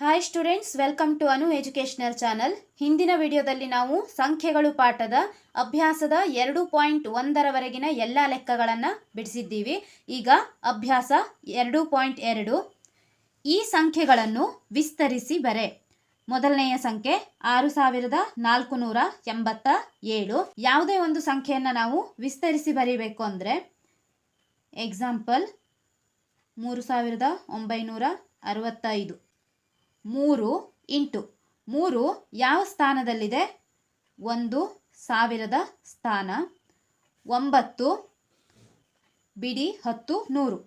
Hi students welcome to Anu educational channel ಹಿಂದಿನ ವಿಡಿಯೋದಲ್ಲಿ ನಾವು ಸಂಖ್ಯೆಗಳು ಪಾಠದ ಅಭ್ಯಾಸದ ಎರಡು ಪಾಯಿಂಟ್ ಒಂದರವರೆಗಿನ ಎಲ್ಲ ಲೆಕ್ಕಗಳನ್ನು ಬಿಡಿಸಿದ್ದೀವಿ. ಈಗ ಅಭ್ಯಾಸ ಎರಡು ಪಾಯಿಂಟ್ ಎರಡು. ಈ ಸಂಖ್ಯೆಗಳನ್ನು ವಿಸ್ತರಿಸಿ ಬರೆ. ಮೊದಲನೆಯ ಸಂಖ್ಯೆ ಆರು ಸಾವಿರದ ನಾಲ್ಕು ನೂರ ಎಂಬತ್ತ ಏಳು. ಯಾವುದೇ ಒಂದು ಸಂಖ್ಯೆಯನ್ನು ನಾವು ವಿಸ್ತರಿಸಿ ಬರೀಬೇಕು ಅಂದರೆ ಎಕ್ಸಾಂಪಲ್ ಮೂರು ಸಾವಿರದ ಒಂಬೈನೂರ ಅರವತ್ತೈದು. ಮೂರು ಇಂಟು. ಮೂರು ಯಾವ ಸ್ಥಾನದಲ್ಲಿದೆ? ಒಂದು ಸಾವಿರದ ಸ್ಥಾನ. ಒಂಬತ್ತು ಬಿಡಿ ಹತ್ತು ನೂರು.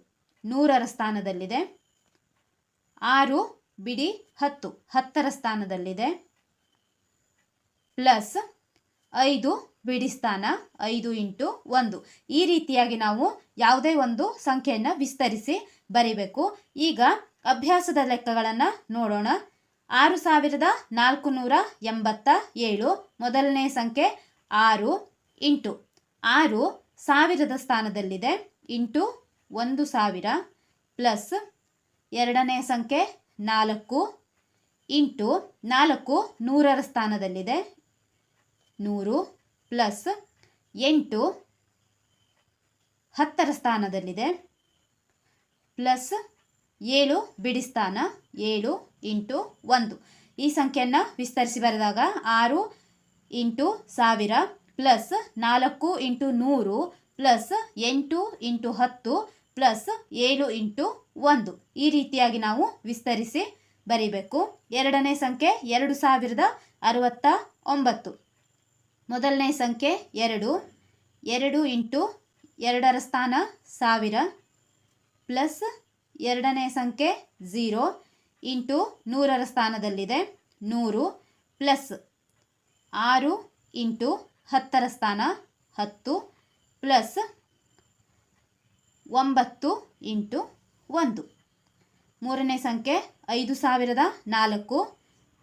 ನೂರರ ಸ್ಥಾನದಲ್ಲಿದೆ. ಆರು ಬಿಡಿ ಹತ್ತು. ಹತ್ತರ ಸ್ಥಾನದಲ್ಲಿದೆ. ಪ್ಲಸ್ ಐದು ಬಿಡಿ ಸ್ಥಾನ. ಐದು ಇಂಟು ಒಂದು. ಈ ರೀತಿಯಾಗಿ ನಾವು ಯಾವುದೇ ಒಂದು ಸಂಖ್ಯೆಯನ್ನು ವಿಸ್ತರಿಸಿ ಬರಿಬೇಕು. ಈಗ ಅಭ್ಯಾಸದ ಲೆಕ್ಕಗಳನ್ನು ನೋಡೋಣ. ಆರು ಸಾವಿರದ ನಾಲ್ಕು ನೂರ ಎಂಬತ್ತ ಏಳು, ಮೊದಲನೇ ಸಂಖ್ಯೆ ಆರು ಇಂಟು ಆರು ಸಾವಿರದ ಸ್ಥಾನದಲ್ಲಿದೆ. ಇಂಟು ಒಂದು ಸಾವಿರ, ಪ್ಲಸ್ ಎರಡನೇ ಸಂಖ್ಯೆ ನಾಲ್ಕು ಇಂಟು ನಾಲ್ಕು ನೂರರ ಸ್ಥಾನದಲ್ಲಿದೆ. ನೂರು, ಪ್ಲಸ್ ಎಂಟು, ಹತ್ತರ ಸ್ಥಾನದಲ್ಲಿದೆ. ಪ್ಲಸ್ ಏಳು ಬಿಡಿಸ್ತಾನ, ಏಳು ಇಂಟು ಒಂದು. ಈ ಸಂಖ್ಯೆಯನ್ನು ವಿಸ್ತರಿಸಿ ಬರೆದಾಗ ಆರು ಇಂಟು ಸಾವಿರ ಪ್ಲಸ್ ನಾಲ್ಕು ಇಂಟು ನೂರು ಪ್ಲಸ್ ಎಂಟು ಇಂಟು ಹತ್ತು ಪ್ಲಸ್ ಏಳು ಇಂಟು ಒಂದು. ಈ ರೀತಿಯಾಗಿ ನಾವು ವಿಸ್ತರಿಸಿ ಬರೀಬೇಕು. ಎರಡನೇ ಸಂಖ್ಯೆ ಎರಡು ಸಾವಿರದ ಅರವತ್ತ ಒಂಬತ್ತು. ಮೊದಲನೇ ಸಂಖ್ಯೆ ಎರಡು ಎರಡು ಇಂಟು ಎರಡರ ಸ್ಥಾನ ಸಾವಿರ ಪ್ಲಸ್ ಎರಡನೇ ಸಂಖ್ಯೆ ಝೀರೋ ಇಂಟು ನೂರರ ಸ್ಥಾನದಲ್ಲಿದೆ. ನೂರು ಪ್ಲಸ್ ಆರು ಇಂಟು ಹತ್ತರ ಸ್ಥಾನ ಹತ್ತು ಪ್ಲಸ್ ಒಂಬತ್ತು ಇಂಟು ಒಂದು. ಮೂರನೇ ಸಂಖ್ಯೆ ಐದು ಸಾವಿರದ ನಾಲ್ಕು.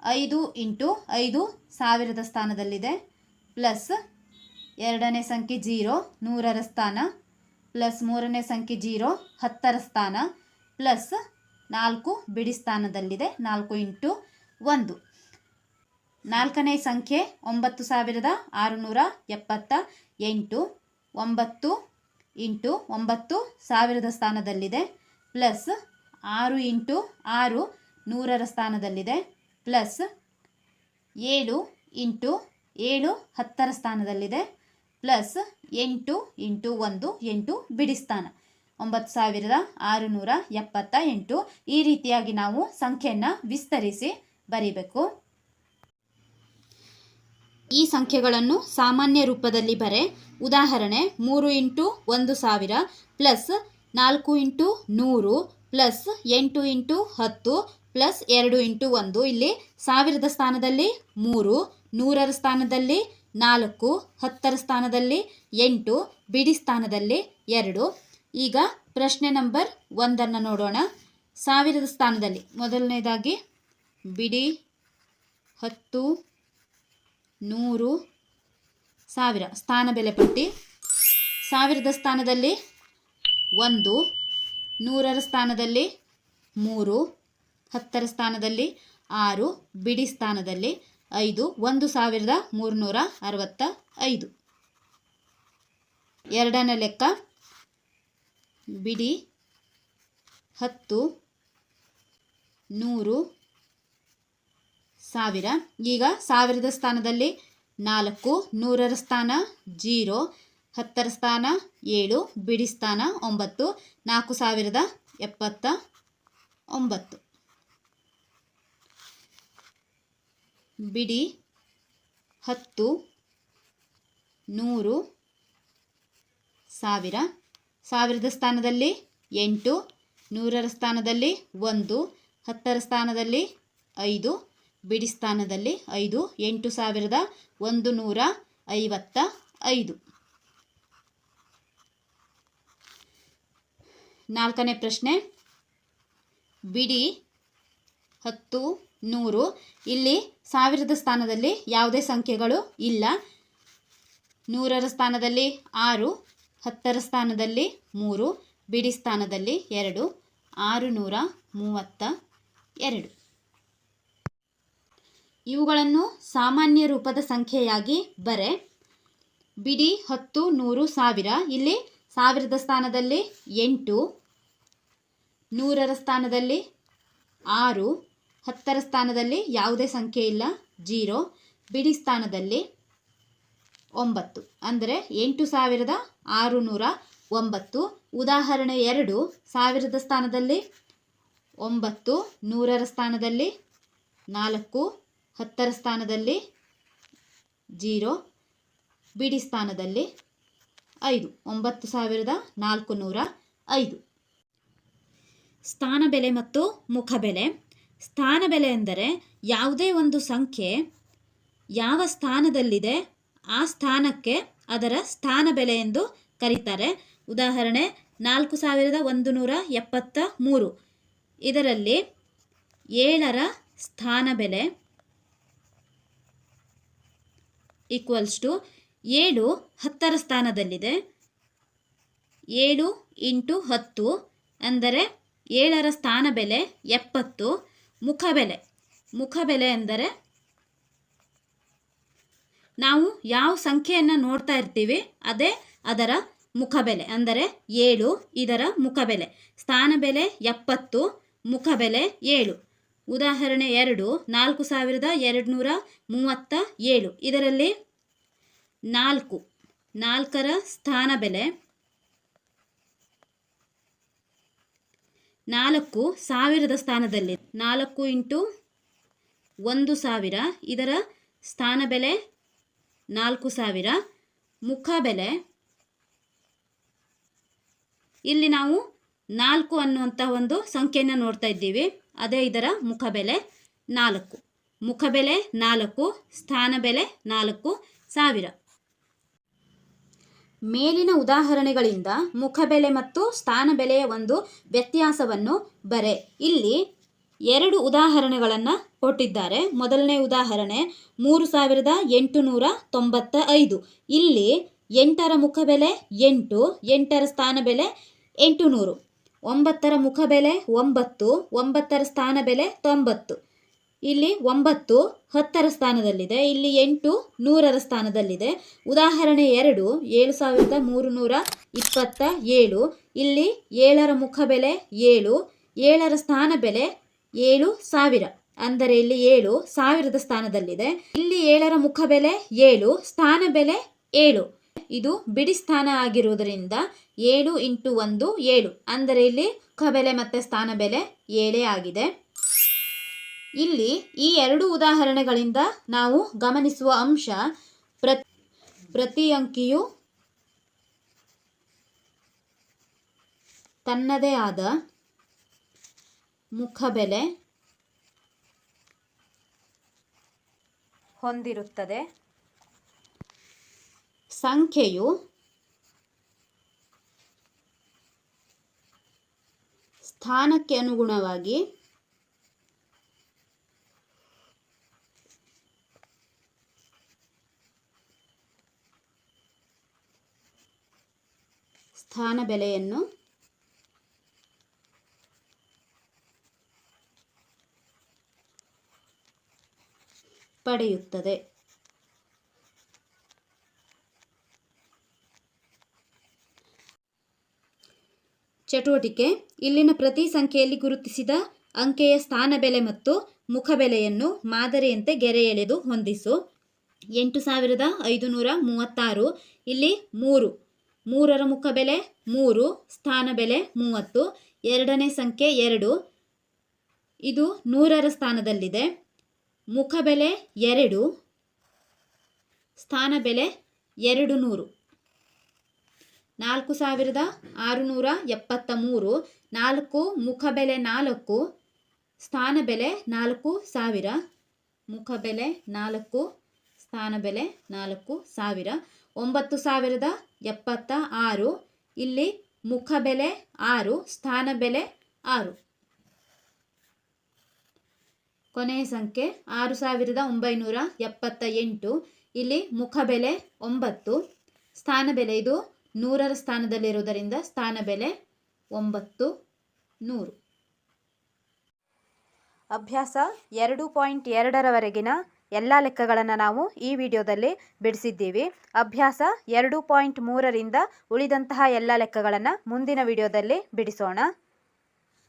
ಐದು ಇಂಟು ಐದು ಸಾವಿರದ ಸ್ಥಾನದಲ್ಲಿದೆ. ಪ್ಲಸ್ ಎರಡನೇ ಸಂಖ್ಯೆ ಜೀರೋ ನೂರರ ಸ್ಥಾನ. ಪ್ಲಸ್ ಮೂರನೇ ಸಂಖ್ಯೆ ಜೀರೋ ಹತ್ತರ ಸ್ಥಾನ. ಪ್ಲಸ್ ನಾಲ್ಕು ಬಿಡಿ ಸ್ಥಾನದಲ್ಲಿದೆ. ನಾಲ್ಕು ಇಂಟು ಒಂದು. ನಾಲ್ಕನೇ ಸಂಖ್ಯೆ ಒಂಬತ್ತು ಸಾವಿರದ ಆರುನೂರ ಎಪ್ಪತ್ತ ಎಂಟು, ಒಂಬತ್ತು ಇಂಟು ಒಂಬತ್ತು ಸಾವಿರದ ಸ್ಥಾನದಲ್ಲಿದೆ. ಪ್ಲಸ್ ಆರು ಇಂಟು ಆರು ನೂರರ ಸ್ಥಾನದಲ್ಲಿದೆ. ಪ್ಲಸ್ ಏಳು ಇಂಟು ಏಳು ಹತ್ತರ ಸ್ಥಾನದಲ್ಲಿದೆ. ಪ್ಲಸ್ ಎಂಟು ಇಂಟು ಒಂದು, ಎಂಟು ಬಿಡಿ ಸ್ಥಾನ. ಒಂಬತ್ತು ಸಾವಿರದ ಆರುನೂರ ಎಪ್ಪತ್ತ ಎಂಟು. ಈ ರೀತಿಯಾಗಿ ನಾವು ಸಂಖ್ಯೆಯನ್ನು ವಿಸ್ತರಿಸಿ ಬರೀಬೇಕು. ಈ ಸಂಖ್ಯೆಗಳನ್ನು ಸಾಮಾನ್ಯ ರೂಪದಲ್ಲಿ ಬರೆ. ಉದಾಹರಣೆ, ಮೂರು ಇಂಟು ಒಂದು ಸಾವಿರ ಪ್ಲಸ್ ನಾಲ್ಕು ಇಂಟು ನೂರು ಪ್ಲಸ್ ಎಂಟು ಇಂಟು ಹತ್ತು ಪ್ಲಸ್ ಎರಡು ಇಂಟು ಒಂದು. ಇಲ್ಲಿ ಸಾವಿರದ ಸ್ಥಾನದಲ್ಲಿ ಮೂರು, ನೂರರ ಸ್ಥಾನದಲ್ಲಿ ನಾಲ್ಕು, ಹತ್ತರ ಸ್ಥಾನದಲ್ಲಿ ಎಂಟು, ಬಿಡಿ ಸ್ಥಾನದಲ್ಲಿ ಎರಡು. ಈಗ ಪ್ರಶ್ನೆ ನಂಬರ್ ಒಂದನ್ನು ನೋಡೋಣ. ಸಾವಿರದ ಸ್ಥಾನದಲ್ಲಿ ಮೊದಲನೇದಾಗಿ ಬಿಡಿ, ಹತ್ತು, ನೂರು, ಸಾವಿರ. ಸ್ಥಾನ ಬೆಲೆ ಪಟ್ಟಿ. ಸಾವಿರದ ಸ್ಥಾನದಲ್ಲಿ ಒಂದು, ನೂರರ ಸ್ಥಾನದಲ್ಲಿ ಮೂರು, ಹತ್ತರ ಸ್ಥಾನದಲ್ಲಿ ಆರು, ಬಿಡಿ ಸ್ಥಾನದಲ್ಲಿ ಐದು, ಒಂದು ಸಾವಿರದ ಮೂರುನೂರ ಅರವತ್ತ ಐದು ಎರಡನೇ ಲೆಕ್ಕ ಬಿಡಿ. ಹತ್ತು, ನೂರು, ಸಾವಿರ. ಈಗ ಸಾವಿರದ ಸ್ಥಾನದಲ್ಲಿ ನಾಲ್ಕು, ನೂರರ ಸ್ಥಾನ ಜೀರೋ, ಹತ್ತರ ಸ್ಥಾನ ಏಳು, ಬಿಡಿ ಸ್ಥಾನ ಒಂಬತ್ತು, ನಾಲ್ಕು ಸಾವಿರದ ಎಪ್ಪತ್ತ ಒಂಬತ್ತು. ಬಿಡಿ, ಹತ್ತು, ನೂರು, ಸಾವಿರ. ಸಾವಿರದ ಸ್ಥಾನದಲ್ಲಿ ಎಂಟು, ನೂರರ ಸ್ಥಾನದಲ್ಲಿ ಒಂದು, ಹತ್ತರ ಸ್ಥಾನದಲ್ಲಿ ಐದು, ಬಿಡಿ ಸ್ಥಾನದಲ್ಲಿ ಐದು, ಎಂಟು ಸಾವಿರದ ಒಂದು ನೂರ ಐವತ್ತ ಐದು. ನಾಲ್ಕನೇ ಪ್ರಶ್ನೆ. ಬಿಡಿ ಹತ್ತು, ನೂರು, ಇಲ್ಲಿ ಸಾವಿರದ ಸ್ಥಾನದಲ್ಲಿ ಯಾವುದೇ ಸಂಖ್ಯೆಗಳು ಇಲ್ಲ. ನೂರರ ಸ್ಥಾನದಲ್ಲಿ ಆರು ಹತ್ತರ ಸ್ಥಾನದಲ್ಲಿ ಮೂರು, ಬಿಡಿ ಸ್ಥಾನದಲ್ಲಿ ಎರಡು ಆರು ನೂರ ಮೂವತ್ತ ಎರಡು. ಇವುಗಳನ್ನು ಸಾಮಾನ್ಯ ರೂಪದ ಸಂಖ್ಯೆಯಾಗಿ ಬರೆ. ಬಿಡಿ ಹತ್ತು, ನೂರು, ಸಾವಿರ. ಇಲ್ಲಿ ಸಾವಿರದ ಸ್ಥಾನದಲ್ಲಿ ಎಂಟು, ನೂರರ ಸ್ಥಾನದಲ್ಲಿ ಆರು, ಹತ್ತರ ಸ್ಥಾನದಲ್ಲಿ ಯಾವುದೇ ಸಂಖ್ಯೆ ಇಲ್ಲ, ಜೀರೋ. ಬಿಡಿ ಸ್ಥಾನದಲ್ಲಿ ಒಂಬತ್ತು. ಅಂದರೆ ಎಂಟು ಸಾವಿರದ ಆರುನೂರ ಒಂಬತ್ತು. ಉದಾಹರಣೆ ಎರಡು, ಸಾವಿರದ ಸ್ಥಾನದಲ್ಲಿ ಒಂಬತ್ತು, ನೂರರ ಸ್ಥಾನದಲ್ಲಿ ನಾಲ್ಕು, ಹತ್ತರ ಸ್ಥಾನದಲ್ಲಿ ಜೀರೋ, ಬಿಡಿ ಸ್ಥಾನದಲ್ಲಿ ಐದು. ಒಂಬತ್ತು ಸಾವಿರದ ನಾಲ್ಕು ನೂರ ಐದು. ಸ್ಥಾನ ಬೆಲೆ ಮತ್ತು ಮುಖ ಬೆಲೆ. ಸ್ಥಾನ ಬೆಲೆ ಎಂದರೆ ಯಾವುದೇ ಒಂದು ಸಂಖ್ಯೆ ಯಾವ ಸ್ಥಾನದಲ್ಲಿದೆ ಆ ಸ್ಥಾನಕ್ಕೆ ಅದರ ಸ್ಥಾನ ಬೆಲೆ ಎಂದು ಕರೀತಾರೆ. ಉದಾಹರಣೆ, ನಾಲ್ಕು ಸಾವಿರದ ಒಂದು ನೂರ ಎಪ್ಪತ್ತ ಮೂರು ಇದರಲ್ಲಿ ಏಳರ ಸ್ಥಾನ ಬೆಲೆ ಈಕ್ವಲ್ಸ್ ಟು ಏಳು ಹತ್ತರ ಸ್ಥಾನದಲ್ಲಿದೆ. ಏಳು ಇಂಟು ಹತ್ತು ಅಂದರೆ ಏಳರ ಸ್ಥಾನ ಬೆಲೆ ಎಪ್ಪತ್ತು. ಮುಖ ಬೆಲೆ ಮುಖ ಬೆಲೆ ಎಂದರೆ ನಾವು ಯಾವ ಸಂಖ್ಯೆಯನ್ನು ನೋಡ್ತಾ ಇರ್ತೀವಿ, ಅದೇ ಅದರ ಮುಖಬೆಲೆ. ಅಂದರೆ ಏಳು, ಇದರ ಮುಖಬೆಲೆ. ಸ್ಥಾನ ಬೆಲೆ ಎಪ್ಪತ್ತು ಮುಖಬೆಲೆ ಏಳು. ಉದಾಹರಣೆ ಎರಡು, ನಾಲ್ಕು ಸಾವಿರದ ಎರಡು ನೂರ ಮೂವತ್ತ ಏಳು. ಇದರಲ್ಲಿ ನಾಲ್ಕು, ನಾಲ್ಕರ ಸ್ಥಾನ ಬೆಲೆ, ನಾಲ್ಕು ಸಾವಿರದ ಸ್ಥಾನದಲ್ಲಿ. ನಾಲ್ಕು ಇಂಟು ಒಂದು ಸಾವಿರ, ಇದರ ಸ್ಥಾನ ಬೆಲೆ ನಾಲ್ಕು ಸಾವಿರ. ಮುಖ ಬೆಲೆ. ಇಲ್ಲಿ ನಾವು ನಾಲ್ಕು ಅನ್ನುವಂಥ ಒಂದು ಸಂಖ್ಯೆಯನ್ನು ನೋಡ್ತಾ ಇದ್ದೀವಿ. ಅದೇ ಇದರ ಮುಖ ಬೆಲೆ ನಾಲ್ಕು. ಮುಖ ಬೆಲೆ ನಾಲ್ಕು, ಸ್ಥಾನ ಬೆಲೆ ನಾಲ್ಕು ಸಾವಿರ. ಮೇಲಿನ ಉದಾಹರಣೆಗಳಿಂದ ಮುಖ ಬೆಲೆ ಮತ್ತು ಸ್ಥಾನ ಬೆಲೆಯ ಒಂದು ವ್ಯತ್ಯಾಸವನ್ನು ಬರೆ. ಇಲ್ಲಿ ಎರಡು ಉದಾಹರಣೆಗಳನ್ನು ಕೊಟ್ಟಿದ್ದಾರೆ. ಮೊದಲನೇ ಉದಾಹರಣೆ ಮೂರು ಸಾವಿರದ ಎಂಟುನೂರ ತೊಂಬತ್ತ ಐದು ಇಲ್ಲಿ ಎಂಟರ ಮುಖ ಬೆಲೆ ಎಂಟು, ಎಂಟರ ಸ್ಥಾನ ಬೆಲೆ ಎಂಟು ನೂರು ಒಂಬತ್ತರ ಮುಖ ಬೆಲೆ ಒಂಬತ್ತು, ಒಂಬತ್ತರ ಸ್ಥಾನ ಬೆಲೆ ತೊಂಬತ್ತು. ಇಲ್ಲಿ ಒಂಬತ್ತು ಹತ್ತರ ಸ್ಥಾನದಲ್ಲಿದೆ, ಇಲ್ಲಿ ಎಂಟು ನೂರರ ಸ್ಥಾನದಲ್ಲಿದೆ. ಉದಾಹರಣೆ ಎರಡು, ಏಳು ಸಾವಿರದ ಮೂರು ನೂರ ಇಪ್ಪತ್ತ ಏಳು. ಇಲ್ಲಿ ಏಳರ ಮುಖ ಬೆಲೆ ಏಳು, ಏಳರ ಸ್ಥಾನ ಬೆಲೆ ಏಳು ಸಾವಿರ. ಅಂದರೆ ಇಲ್ಲಿ ಏಳು ಸಾವಿರದ ಸ್ಥಾನದಲ್ಲಿದೆ. ಇಲ್ಲಿ ಏಳರ ಮುಖ ಬೆಲೆ ಏಳು, ಸ್ಥಾನ ಬೆಲೆ ಏಳು. ಇದು ಬಿಡಿ ಸ್ಥಾನ ಆಗಿರುವುದರಿಂದ ಏಳು ಇಂಟು ಒಂದು ಏಳು. ಅಂದರೆ ಇಲ್ಲಿ ಮುಖ ಬೆಲೆ ಮತ್ತು ಸ್ಥಾನ ಬೆಲೆ ಏಳೇ ಆಗಿದೆ. ಇಲ್ಲಿ ಈ ಎರಡು ಉದಾಹರಣೆಗಳಿಂದ ನಾವು ಗಮನಿಸುವ ಅಂಶ ಪ್ರತಿ ಪ್ರತಿ ಅಂಕಿಯು ತನ್ನದೇ ಆದ ಮುಖಬೆಲೆ ಹೊಂದಿರುತ್ತದೆ. ಸಂಖ್ಯೆಯು ಸ್ಥಾನಕ್ಕೆ ಅನುಗುಣವಾಗಿ ಸ್ಥಾನ ಬೆಲೆಯನ್ನು ಪಡೆಯುತ್ತದೆ. ಚಟುವಟಿಕೆ, ಇಲ್ಲಿನ ಪ್ರತಿ ಸಂಖ್ಯೆಯಲ್ಲಿ ಗುರುತಿಸಿದ ಅಂಕೆಯ ಸ್ಥಾನ ಬೆಲೆ ಮತ್ತು ಮುಖ ಬೆಲೆಯನ್ನು ಮಾದರಿಯಂತೆ ಗೆರೆ ಎಳೆದು ಹೊಂದಿಸು. ಎಂಟು ಸಾವಿರದ ಐದುನೂರ ಮೂವತ್ತಾರು, ಇಲ್ಲಿ ಮೂರು, ಮೂರರ ಮುಖ ಬೆಲೆ ಮೂರು, ಸ್ಥಾನ ಬೆಲೆ ಮೂವತ್ತು, ಎರಡನೇ ಸಂಖ್ಯೆ ಎರಡು, ಇದು ನೂರರ ಸ್ಥಾನದಲ್ಲಿದೆ. ಮುಖ ಬೆಲೆ ಎರಡು ಸ್ಥಾನ ಬೆಲೆ ಎರಡು ನೂರು. ನಾಲ್ಕು ಸಾವಿರದ ಆರುನೂರ ಎಪ್ಪತ್ತ ಮೂರು, ನಾಲ್ಕು ಮುಖ ಬೆಲೆ ನಾಲ್ಕು ಸ್ಥಾನ ಬೆಲೆ ನಾಲ್ಕು ಸಾವಿರ. ಮುಖ ಬೆಲೆ ನಾಲ್ಕು ಸ್ಥಾನ ಬೆಲೆ ನಾಲ್ಕು ಸಾವಿರ. ಒಂಬತ್ತು ಸಾವಿರದ ಎಪ್ಪತ್ತ ಆರು, ಇಲ್ಲಿ ಮುಖ ಬೆಲೆ ಆರು ಸ್ಥಾನ ಬೆಲೆ ಆರು. ಕೊನೆಯ ಸಂಖ್ಯೆ ಆರು ಸಾವಿರದ ಒಂಬೈನೂರ ಎಪ್ಪತ್ತ ಎಂಟು. ಇಲ್ಲಿ ಮುಖ ಬೆಲೆ ಒಂಬತ್ತು, ಸ್ಥಾನ ಬೆಲೆ ಇದು ನೂರರ ಸ್ಥಾನದಲ್ಲಿರುವುದರಿಂದ ಸ್ಥಾನ ಬೆಲೆ ಒಂಬತ್ತು, ನೂರು. ಅಭ್ಯಾಸ ಎರಡು ಪಾಯಿಂಟ್ ಎರಡರವರೆಗಿನ ಎಲ್ಲ ಲೆಕ್ಕಗಳನ್ನು ನಾವು ಈ ವಿಡಿಯೋದಲ್ಲಿ ಬಿಡಿಸಿದ್ದೀವಿ. ಅಭ್ಯಾಸ ಎರಡು ಪಾಯಿಂಟ್ ಮೂರರಿಂದ ಉಳಿದಂತಹ ಎಲ್ಲ ಲೆಕ್ಕಗಳನ್ನು ಮುಂದಿನ ವಿಡಿಯೋದಲ್ಲಿ ಬಿಡಿಸೋಣ.